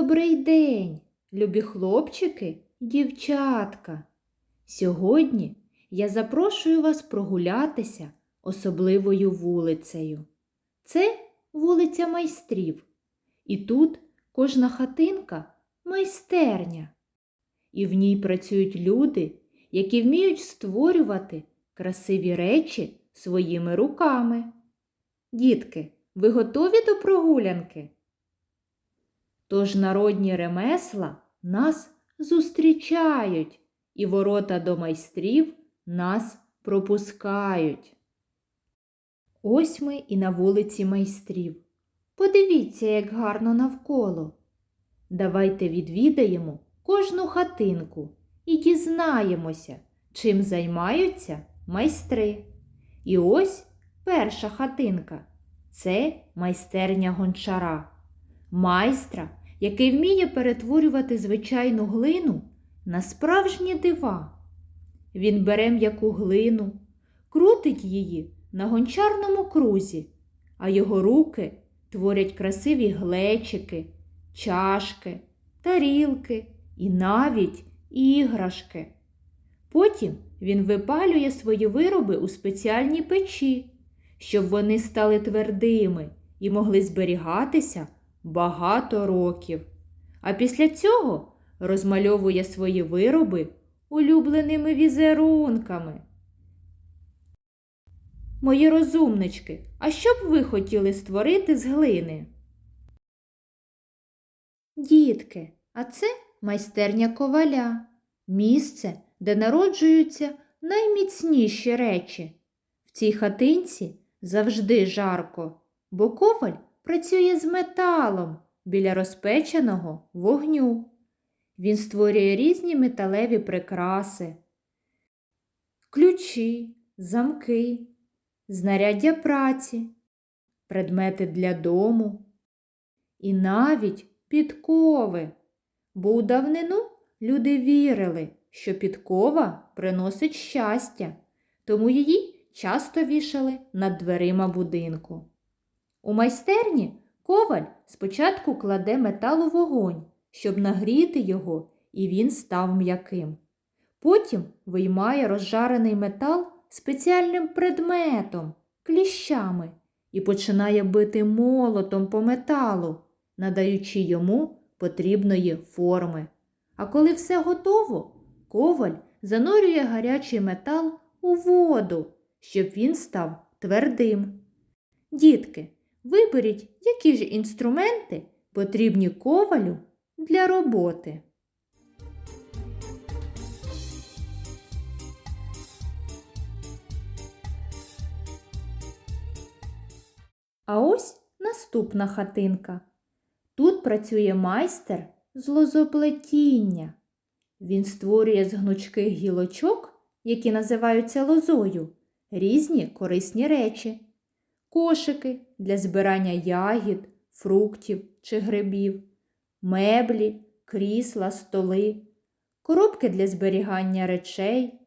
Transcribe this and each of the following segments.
Добрий день, любі хлопчики дівчатка. Сьогодні я запрошую вас прогулятися особливою вулицею. Це вулиця майстрів. І тут кожна хатинка майстерня. І в ній працюють люди, які вміють створювати красиві речі своїми руками. Дітки, ви готові до прогулянки? Тож народні ремесла нас зустрічають, і ворота до майстрів нас пропускають. Ось ми і на вулиці майстрів. Подивіться, як гарно навколо. Давайте відвідаємо кожну хатинку і дізнаємося, чим займаються майстри. І ось перша хатинка це майстерня гончара майстра, який вміє перетворювати звичайну глину на справжні дива. Він бере м'яку глину, крутить її на гончарному крузі, а його руки творять красиві глечики, чашки, тарілки і навіть іграшки. Потім він випалює свої вироби у спеціальні печі, щоб вони стали твердими і могли зберігатися багато років. А після цього розмальовує свої вироби улюбленими візерунками. Мої розумнички, а що б ви хотіли створити з глини? Дітки, а це майстерня коваля, місце, де народжуються найміцніші речі. В цій хатинці завжди жарко, бо коваль працює з металом біля розпеченого вогню. Він створює різні металеві прикраси, ключі, замки, знаряддя праці, предмети для дому і навіть підкови. Бо у давнину люди вірили, що підкова приносить щастя, тому її часто вішали над дверима будинку. У майстерні коваль спочатку кладе метал у вогонь, щоб нагріти його, і він став м'яким. Потім виймає розжарений метал спеціальним предметом, кліщами, і починає бити молотом по металу, надаючи йому потрібної форми. А коли все готово, коваль занурює гарячий метал у воду, щоб він став твердим. Дітки, Виберіть, які ж інструменти потрібні ковалю для роботи. А ось наступна хатинка. Тут працює майстер з лозоплетіння. Він створює з гнучких гілочок, які називаються лозою, різні корисні речі кошики для збирання ягід, фруктів чи грибів, меблі, крісла, столи, коробки для зберігання речей,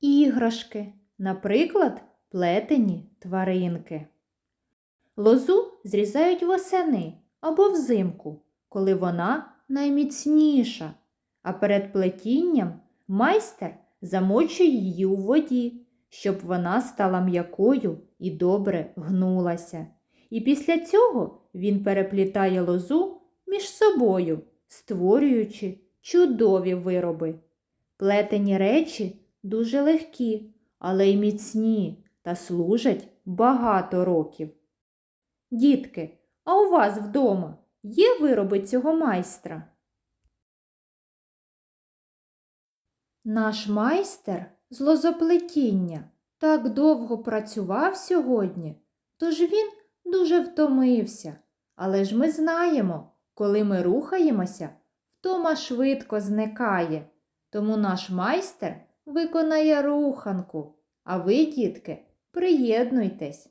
іграшки, наприклад, плетені тваринки. Лозу зрізають восени або взимку, коли вона найміцніша, а перед плетінням майстер замочує її у воді щоб вона стала м'якою і добре гнулася. І після цього він переплітає лозу між собою, створюючи чудові вироби. Плетені речі дуже легкі, але й міцні та служать багато років. Дітки, а у вас вдома є вироби цього майстра? Наш майстер з лозоплетіння так довго працював сьогодні, тож він дуже втомився. Але ж ми знаємо, коли ми рухаємося, втома швидко зникає. Тому наш майстер виконає руханку, а ви, дітки, приєднуйтесь.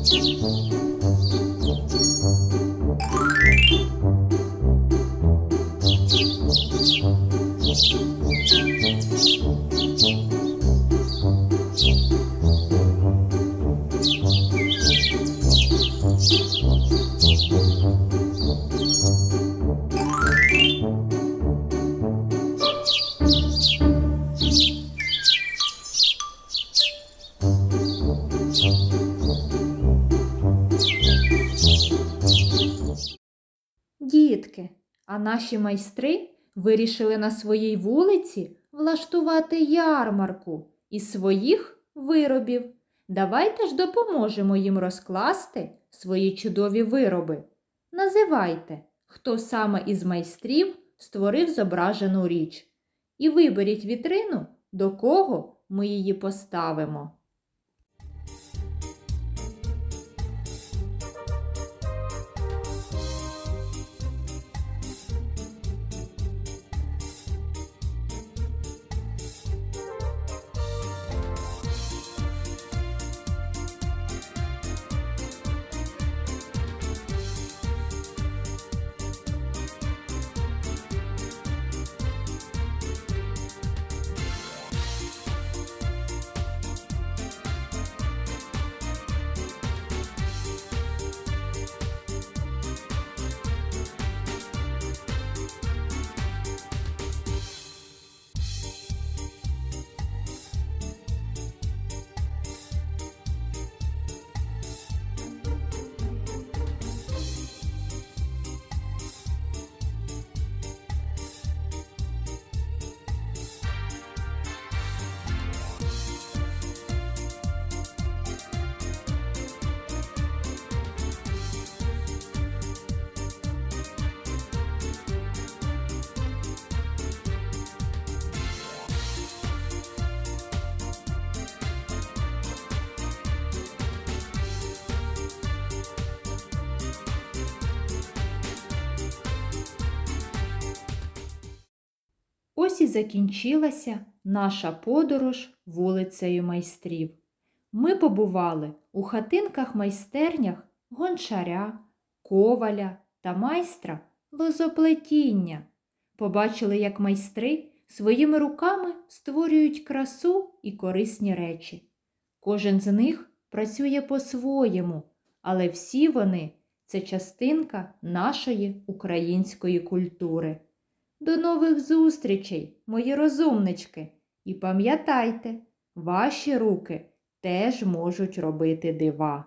Música Дітки, а наші майстри вирішили на своїй вулиці влаштувати ярмарку із своїх виробів. Давайте ж допоможемо їм розкласти свої чудові вироби. Називайте, хто саме із майстрів створив зображену річ. І виберіть вітрину, до кого ми її поставимо. Ось і закінчилася наша подорож вулицею майстрів. Ми побували у хатинках майстернях гончаря, коваля та майстра лозоплетіння. Побачили, як майстри своїми руками створюють красу і корисні речі. Кожен з них працює по-своєму, але всі вони це частинка нашої української культури. До нових зустрічей, мої розумнички, і пам'ятайте, ваші руки теж можуть робити дива.